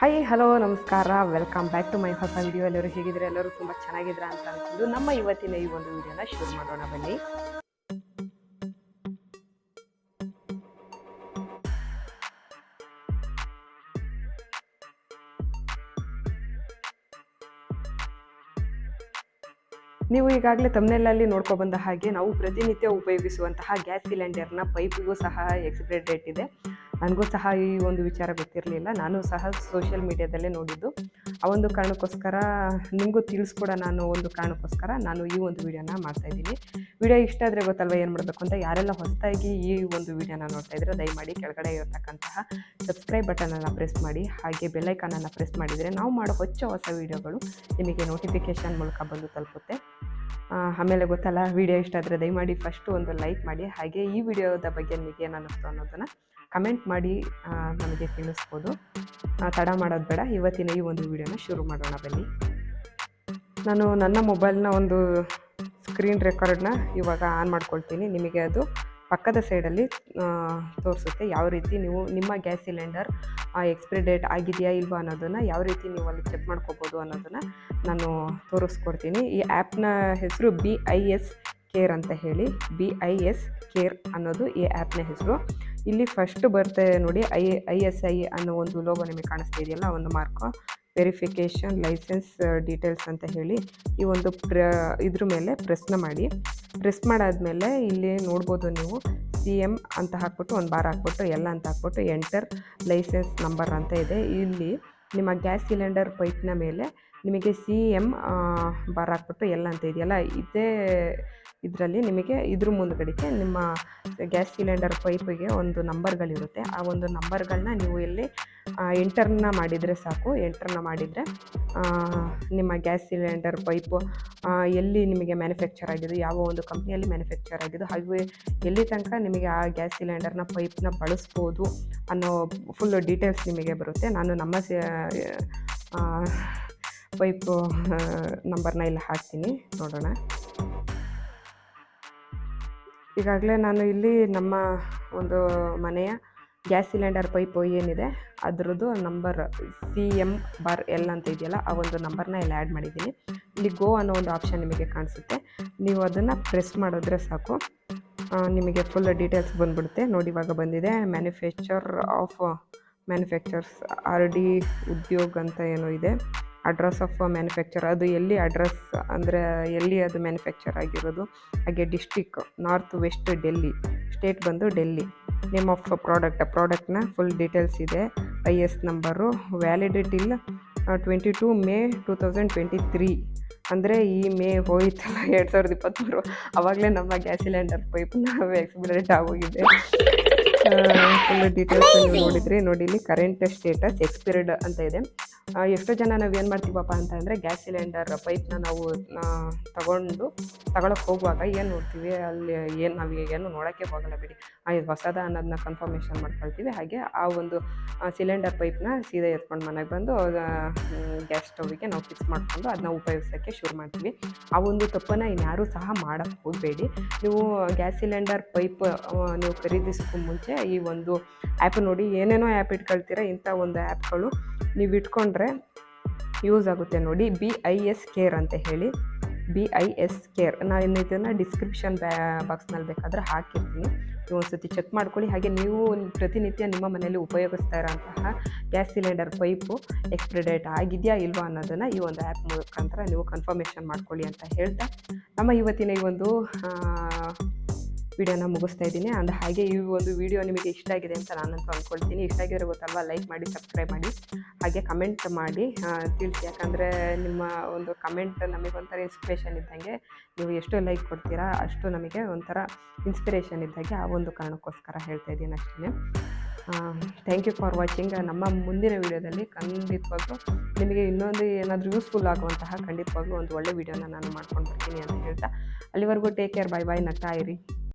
Hi hello ನಮಸ್ಕಾರ. Welcome back to my ಹೊಸ video ಎಲ್ಲರೂ ಹೇಗಿದ್ರೆ ಎಲ್ಲರೂ ತುಂಬ ಚೆನ್ನಾಗಿದ್ರ ಅಂತ ಅನ್ಕೊಂಡು ನಮ್ಮ ಇವತ್ತಿನ ಈ ಒಂದು ವಿಡಿಯೋನ ಶುರು ಮಾಡೋಣ ಬನ್ನಿ. ನೀವು ಈಗಾಗಲೇ ತಮ್ಮನೆಲ್ಲಲ್ಲಿ ನೋಡ್ಕೊಬಂದ ಹಾಗೆ ನಾವು ಪ್ರತಿನಿತ್ಯ ಉಪಯೋಗಿಸುವಂತಹ ಗ್ಯಾಸ್ ಸಿಲಿಂಡರ್ನ ಪೈಪಿಗೂ ಸಹ ಎಕ್ಸ್ಪೈರಿ ಡೇಟ್ ಇದೆ. ನನಗೂ ಸಹ ಈ ಒಂದು ವಿಚಾರ ಗೊತ್ತಿರಲಿಲ್ಲ. ನಾನು ಸಹ ಸೋಷಿಯಲ್ ಮೀಡಿಯಾದಲ್ಲೇ ನೋಡಿದ್ದು. ಆ ಒಂದು ಕಾರಣಕ್ಕೋಸ್ಕರ ನಿಮಗೂ ತಿಳಿಸ್ಕೊಡ ನಾನು ಒಂದು ಕಾರಣಕ್ಕೋಸ್ಕರ ನಾನು ಈ ಒಂದು ವಿಡಿಯೋನ ಮಾಡ್ತಾ ಇದ್ದೀನಿ. ವಿಡಿಯೋ ಇಷ್ಟ ಆದರೆ ಗೊತ್ತಲ್ವ ಏನು ಮಾಡಬೇಕು ಅಂತ ಯಾರೆಲ್ಲ ಹೊಸದಾಗಿ ಈ ಒಂದು ವಿಡಿಯೋನ ನೋಡ್ತಾ ಇದ್ರೆ ದಯಮಾಡಿ ಕೆಳಗಡೆ ಇರತಕ್ಕಂತಹ ಸಬ್ಸ್ಕ್ರೈಬ್ ಬಟನನ್ನು ಪ್ರೆಸ್ ಮಾಡಿ, ಹಾಗೆ ಬೆಲ್ಲೈಕನನ್ನು ಪ್ರೆಸ್ ಮಾಡಿದರೆ ನಾವು ಮಾಡೋ ಹೊಚ್ಚ ಹೊಸ ವಿಡಿಯೋಗಳು ನಿಮಗೆ ನೋಟಿಫಿಕೇಷನ್ ಮೂಲಕ ಬಂದು ತಲುಪುತ್ತೆ. ಆಮೇಲೆ ಗೊತ್ತಲ್ಲ ವಿಡಿಯೋ ಇಷ್ಟ ಆದರೆ ದಯಮಾಡಿ ಫಸ್ಟು ಒಂದು ಲೈಕ್ ಮಾಡಿ. ಹಾಗೆ ಈ ವಿಡಿಯೋದ ಬಗ್ಗೆ ನಿಮಗೆ ಏನು ಅನ್ನಿಸ್ತು ಅನ್ನೋದನ್ನು ಕಮೆಂಟ್ ಮಾಡಿ ನಮಗೆ ತಿಳಿಸ್ಬೋದು. ತಡ ಮಾಡೋದು ಬೇಡ. ಇವತ್ತಿನ ಈ ಒಂದು ವಿಡಿಯೋನ ಶುರು ಮಾಡೋಣ ಬನ್ನಿ. ನಾನು ನನ್ನ ಮೊಬೈಲ್ನ ಒಂದು ಸ್ಕ್ರೀನ್ ರೆಕಾರ್ಡ್ನ ಇವಾಗ ಆನ್ ಮಾಡ್ಕೊಳ್ತೀನಿ. ನಿಮಗೆ ಅದು ಪಕ್ಕದ ಸೈಡಲ್ಲಿ ತೋರಿಸುತ್ತೆ. ಯಾವ ರೀತಿ ನೀವು ನಿಮ್ಮ ಗ್ಯಾಸ್ ಸಿಲಿಂಡರ್ ಎಕ್ಸ್ಪೈರಿ ಡೇಟ್ ಆಗಿದೆಯಾ ಇಲ್ವಾ ಅನ್ನೋದನ್ನು, ಯಾವ ರೀತಿ ನೀವು ಅಲ್ಲಿ ಚೆಕ್ ಮಾಡ್ಕೋಬೋದು ಅನ್ನೋದನ್ನು ನಾನು ತೋರಿಸ್ಕೊಡ್ತೀನಿ. ಈ ಆ್ಯಪ್ನ ಹೆಸರು ಬಿ ಐ ಎಸ್ ಕೇರ್ ಅಂತ ಹೇಳಿ. ಬಿ ಐ ಎಸ್ ಕೇರ್ ಅನ್ನೋದು ಈ ಆ್ಯಪ್ನ ಹೆಸರು. ಇಲ್ಲಿ ಫಸ್ಟ್ ಬರುತ್ತೆ ನೋಡಿ, ಐ ಐ ಎಸ್ ಐ ಅನ್ನೋ ಒಂದು ಲೋಗೋ ನಿಮಗೆ ಕಾಣಿಸ್ತಾ ಇದೆಯಲ್ಲ, ಒಂದು ಮಾರ್ಕು. ವೆರಿಫಿಕೇಷನ್ ಲೈಸೆನ್ಸ್ ಡೀಟೇಲ್ಸ್ ಅಂತ ಹೇಳಿ ಈ ಒಂದು ಪ್ರ, ಇದ್ರ ಮೇಲೆ ಪ್ರೆಸ್ನ ಮಾಡಿ. ಪ್ರೆಸ್ ಮಾಡಾದಮೇಲೆ ಇಲ್ಲಿ ನೋಡ್ಬೋದು ನೀವು, ಸಿ ಎಂ ಅಂತ ಹಾಕ್ಬಿಟ್ಟು ಒಂದು ಬಾರ್ ಹಾಕ್ಬಿಟ್ಟು ಎಲ್ಲ ಅಂತ ಹಾಕ್ಬಿಟ್ಟು ಎಂಟರ್ ಲೈಸೆನ್ಸ್ ನಂಬರ್ ಅಂತ ಇದೆ. ಇಲ್ಲಿ ನಿಮ್ಮ ಗ್ಯಾಸ್ ಸಿಲಿಂಡರ್ ಪೈಪ್ನ ಮೇಲೆ ನಿಮಗೆ ಸಿ ಎಂ ಬಾರ್ ಹಾಕ್ಬಿಟ್ಟು ಎಲ್ಲ ಅಂತ ಇದೆಯಲ್ಲ, ಇದೇ ಇದರಲ್ಲಿ ನಿಮಗೆ ಇದ್ರ ಮುಂದ್ಗಡೆಗೆ ನಿಮ್ಮ ಗ್ಯಾಸ್ ಸಿಲಿಂಡರ್ ಪೈಪಿಗೆ ಒಂದು ನಂಬರ್ಗಳಿರುತ್ತೆ. ಆ ಒಂದು ನಂಬರ್ಗಳನ್ನ ನೀವು ಇಲ್ಲಿ ಎಂಟರ್ನ ಮಾಡಿದರೆ ಸಾಕು. ಎಂಟರ್ನ ಮಾಡಿದರೆ ನಿಮ್ಮ ಗ್ಯಾಸ್ ಸಿಲಿಂಡರ್ ಪೈಪು ಎಲ್ಲಿ ನಿಮಗೆ ಮ್ಯಾನುಫ್ಯಾಕ್ಚರ್ ಆಗಿದೆ ಯಾವ ಒಂದು ಕಂಪ್ನಿಯಲ್ಲಿ ಮ್ಯಾನುಫ್ಯಾಕ್ಚರ್ ಆಗಿದೆ ಹಾಗೆ ಎಲ್ಲಿ ತನಕ ನಿಮಗೆ ಆ ಗ್ಯಾಸ್ ಸಿಲಿಂಡರ್ನ ಪೈಪ್ನ ಬಳಸ್ಬೋದು ಅನ್ನೋ ಫುಲ್ ಡೀಟೇಲ್ಸ್ ನಿಮಗೆ ಬರುತ್ತೆ. ನಾನು ನಮ್ಮ ಆ, ಪೈಪು ನಂಬರ್ನ ಇಲ್ಲಿ ಹಾಕ್ತೀನಿ. ನೋಡೋಣ. ಈಗಾಗಲೇ ನಾನು ಇಲ್ಲಿ ನಮ್ಮ ಒಂದು ಮನೆಯ ಗ್ಯಾಸ್ ಸಿಲಿಂಡರ್ ಪೈಪು ಏನಿದೆ, ಅದರದ್ದು number C M bar L ಅಂತ ಇದೆಯಲ್ಲ, ಆ ಒಂದು ನಂಬರ್ನ ಇಲ್ಲಿ ಆ್ಯಡ್ ಮಾಡಿದ್ದೀನಿ. ಇಲ್ಲಿ ಗೋ ಅನ್ನೋ ಒಂದು ಆಪ್ಷನ್ ನಿಮಗೆ ಕಾಣಿಸುತ್ತೆ. ನೀವು ಅದನ್ನು ಪ್ರೆಸ್ ಮಾಡಿದ್ರೆ ಸಾಕು. ನಿಮಗೆ ಫುಲ್ ಡೀಟೇಲ್ಸ್ ಬಂದುಬಿಡುತ್ತೆ. ನೋಡಿ, ಇವಾಗ ಬಂದಿದೆ. Manufacture of manufacturers R D ಉದ್ಯೋಗ ಅಂತ ಏನೋ ಇದೆ. ಅಡ್ರೆಸ್ ಆಫ್ ಮ್ಯಾನುಫ್ಯಾಕ್ಚರ್, ಅದು ಎಲ್ಲಿ ಅಡ್ರೆಸ್ ಅಂದರೆ ಎಲ್ಲಿ ಅದು ಮ್ಯಾನುಫ್ಯಾಕ್ಚರ್ ಆಗಿರೋದು. ಹಾಗೆ district north west Delhi, state ಬಂದು ಡೆಲ್ಲಿ. ನೇಮ್ ಆಫ್ ಪ್ರಾಡಕ್ಟ್, ಪ್ರಾಡಕ್ಟ್ನ ಫುಲ್ ಡೀಟೇಲ್ಸ್ ಇದೆ. I S number ವ್ಯಾಲಿಡಿಟಿಲ್ twenty two May two thousand twenty three ಅಂದರೆ ಈ ಮೇ ಹೋಯ್ತಲ್ಲ, ಎರಡು ಸಾವಿರದ ಇಪ್ಪತ್ತ್ಮೂರು ಆವಾಗಲೇ ನಮ್ಮ ಗ್ಯಾಸ್ ಸಿಲಿಂಡರ್ ಪೈಪ್ ನಾವು ಎಕ್ಸ್ಪಿರೇಟ್ ಆಗೋಗಿದೆ. ಫುಲ್ ಡೀಟೇಲ್ಸ್ ನೋಡಿದರೆ. ನೋಡಿ, ಇಲ್ಲಿ ಕರೆಂಟ್ ಸ್ಟೇಟಸ್ ಎಕ್ಸ್ಪೈರ್ಡ್ ಅಂತ ಇದೆ. ಎಷ್ಟೋ ಜನ ನಾವು ಏನು ಮಾಡ್ತೀವಪ್ಪ ಅಂತ ಅಂದರೆ ಗ್ಯಾಸ್ ಸಿಲಿಂಡರ್, ಪೈಪ್ನ ನಾವು ತಗೊಂಡು ತಗೊಳಕ್ಕೆ ಹೋಗುವಾಗ ಏನು ನೋಡ್ತೀವಿ, ಅಲ್ಲಿ ಏನು ನಾವು ಏನು ನೋಡೋಕ್ಕೆ ಹೋಗಲ್ಲ ಬಿಡಿ. ಇದು ಹೊಸದ ಅನ್ನೋದನ್ನ ಕನ್ಫರ್ಮೇಷನ್ ಮಾಡ್ಕೊಳ್ತೀವಿ. ಹಾಗೆ ಆ ಒಂದು ಸಿಲಿಂಡರ್ ಪೈಪ್ನ ಸೀದಾ ಎತ್ಕೊಂಡು ಮನೆಗೆ ಬಂದು ಗ್ಯಾಸ್ ಸ್ಟವ್ಗೆ ನಾವು ಫಿಕ್ಸ್ ಮಾಡಿಕೊಂಡು ಅದನ್ನ ಉಪಯೋಗಿಸೋಕ್ಕೆ ಶುರು ಮಾಡ್ತೀವಿ. ಆ ಒಂದು ತಪ್ಪನ್ನು ಇನ್ಯಾರೂ ಸಹ ಮಾಡೋಕ್ಕೆ ಹೋಗಬೇಡಿ. ನೀವು ಗ್ಯಾಸ್ ಸಿಲಿಂಡರ್, ಪೈಪ್ ನೀವು ಖರೀದಿಸೋಕ್ಕೂ ಮುಂಚೆ ಈ ಒಂದು ಆ್ಯಪ್ ನೋಡಿ ಏನೇನೋ ಆ್ಯಪ್ ಇಟ್ಕೊಳ್ತೀರ ಇಂಥ ಒಂದು ಆ್ಯಪ್ಗಳು ನೀವು ಇಟ್ಕೊಂಡ್ರೆ ಯೂಸ್ ಆಗುತ್ತೆ ನೋಡಿ ಬಿ ಐ ಎಸ್ ಕೇರ್ ಅಂತ ಹೇಳಿ. ಬಿ ಐ ಎಸ್ ಕೇರ್ ನಾನು ಇದನ್ನು ಡಿಸ್ಕ್ರಿಪ್ಷನ್ ಬ್ಯಾ ಬಾಕ್ಸ್ನಲ್ಲಿ ಬೇಕಾದರೆ ಹಾಕಿರ್ತೀನಿ. ನೀವು ಒಂದು ಸತಿ ಚೆಕ್ ಮಾಡ್ಕೊಳ್ಳಿ. ಹಾಗೆ ನೀವು ಪ್ರತಿನಿತ್ಯ ನಿಮ್ಮ ಮನೆಯಲ್ಲಿ ಉಪಯೋಗಿಸ್ತಾ ಇರೋಂತಹ gas cylinder pipe expiry date ಆಗಿದೆಯಾ ಇಲ್ವಾ ಅನ್ನೋದನ್ನು ಈ ಒಂದು ಆ್ಯಪ್ ಮುಖಾಂತರ ನೀವು ಕನ್ಫರ್ಮೇಷನ್ ಮಾಡ್ಕೊಳ್ಳಿ ಅಂತ ಹೇಳ್ತಾ. ನಮ್ಮ ಇವತ್ತಿನ ಈ ಒಂದು ವಿಡಿಯೋನ ಮುಗಿಸ್ತಾ ಇದ್ದೀನಿ. ಅಂದ ಹಾಗೆ ಈ ಒಂದು ವಿಡಿಯೋ ನಿಮಗೆ ಇಷ್ಟ ಆಗಿದೆ ಅಂತ ನಾನಂತೂ ಅಂದ್ಕೊಳ್ತೀನಿ ಇಷ್ಟ ಆಗಿರೋ ಗೊತ್ತಲ್ವಾ ಲೈಕ್ ಮಾಡಿ ಸಬ್ಸ್ಕ್ರೈಬ್ ಮಾಡಿ. ಹಾಗೆ ಕಮೆಂಟ್ ಮಾಡಿ. ತಿಳಿಸಿ. ಯಾಕಂದರೆ ನಿಮ್ಮ ಒಂದು ಕಮೆಂಟ್ ನಮಗೊಂಥರ ಇನ್ಸ್ಪಿರೇಷನ್ ಇದ್ದಂಗೆ ನೀವು ಎಷ್ಟು ಲೈಕ್ ಕೊಡ್ತೀರಾ, ಅಷ್ಟು ನಮಗೆ ಒಂಥರ ಇನ್ಸ್ಪಿರೇಷನ್ ಇದ್ದಾಗೆ ಆ ಒಂದು ಕಾರಣಕ್ಕೋಸ್ಕರ ಹೇಳ್ತಾ ಇದ್ದೀನಿ ಅಷ್ಟೇ ಥ್ಯಾಂಕ್ ಯು ಫಾರ್ ವಾಚಿಂಗ್ ನಮ್ಮ ಮುಂದಿನ ವಿಡಿಯೋದಲ್ಲಿ ಖಂಡಿತವಾಗ್ಲೂ ನಿಮಗೆ ಇನ್ನೊಂದು ಏನಾದರೂ ಯೂಸ್ಫುಲ್ ಆಗುವಂತಹ ಖಂಡಿತವಾಗ್ಲೂ ಒಂದು ಒಳ್ಳೆ ವಿಡಿಯೋನ ನಾನು ಮಾಡ್ಕೊಂಡು ಬರ್ತೀನಿ ಅಂತ ಹೇಳ್ತಾ. ಅಲ್ಲಿವರೆಗೂ ಟೇಕ್ ಕೇರ್ ಬೈ ಬಾಯ್ ಇರಿ.